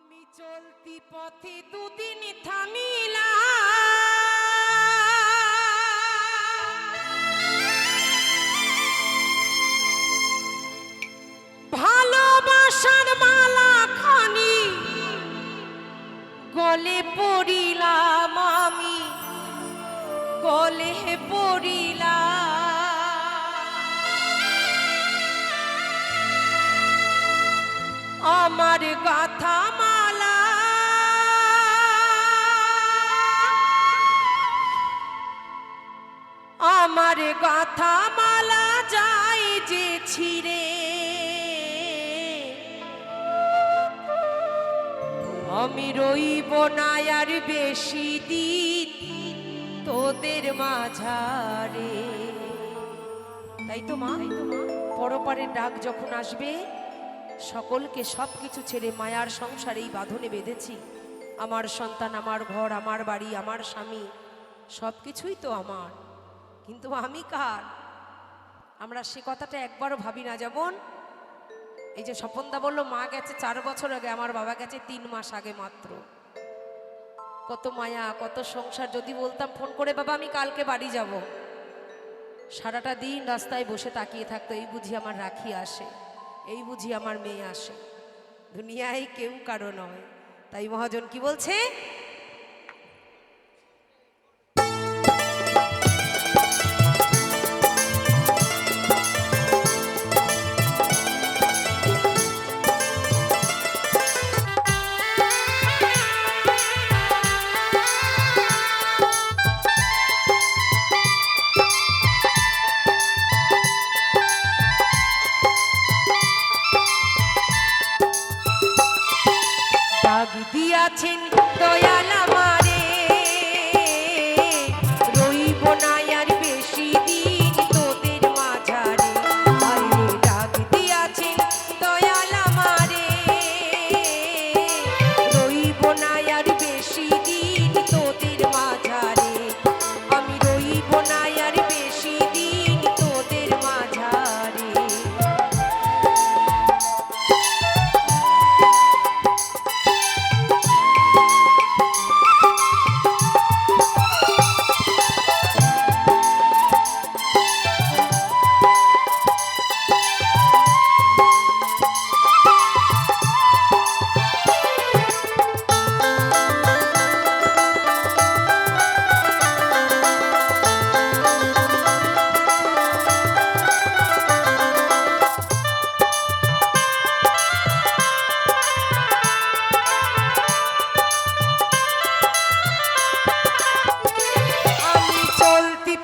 আমি চলতি পথে দুদিন থামিলা ভালোবাসার মালা খানি গলে পড়িলাম আমি, গলে পড়িলাম। আমার গাথা আমার গাথা মালা যাই যে ছিড়ে। আমি রইব না আর বেশি দিন তোদের মাঝারে। তাই তো মা পরপারের ডাক যখন আসবে, সকলকে সব কিছু ছেড়ে মায়ার সংসারে এই বাঁধনে বেঁধেছি। আমার সন্তান, আমার ঘর, আমার বাড়ি, আমার স্বামী সব কিছুই তো আমার। কিন্তু আমি কার? আমরা সে কথাটা একবারও ভাবি না, যেমন এই যে স্বপনদা বলল, মা গেছে চার বছর আগে, আমার বাবা গেছে তিন মাস আগে মাত্র। কত মায়া, কত সংসার, যদি বলতাম ফোন করে, বাবা, আমি কালকে বাড়ি যাব। সারাটা দিন রাস্তায় বসে তাকিয়ে থাকতো, এই বুঝি আমার রাখি আসে, এই বুঝি আমার মেয়ে আসে। দুনিয়ায় কেউ কারও নয়। তাই মহাজন কি বলছে?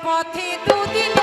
পথে দুদিন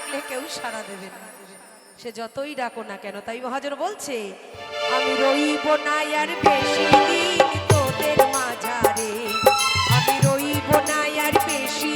ডাকলে কেউ সাড়া দেবে না। সে যতই ডাকো না কেন, তাই মহাজন বলছে, আমি রইব না আর বেশি দিন তোদের মাঝারে। আমি রইব না আর বেশি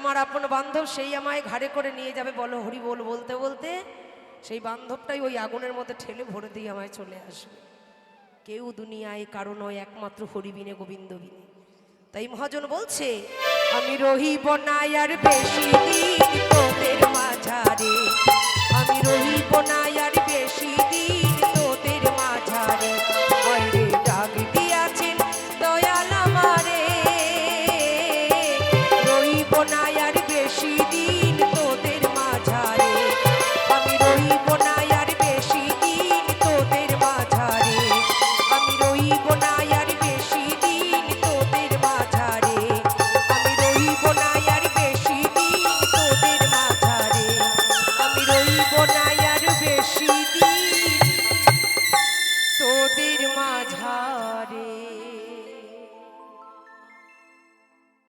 আমার আপন বান্ধব সেই আমায় ঘাড়ে করে নিয়ে যাবে, বলো হরি বল, বলতে বলতে সেই বান্ধবটাই ওই আগুনের মধ্যে ঠেলে ভরে দিয়ে আমায় চলে আসবে। কেউ দুনিয়ায় কারও নয়, একমাত্র হরিবিনে গোবিন্দ বিনে। তাই মহাজন বলছে, আমি রহিব না আর বেশি দিন তোদের মাঝারে। আমি রহিব না আমি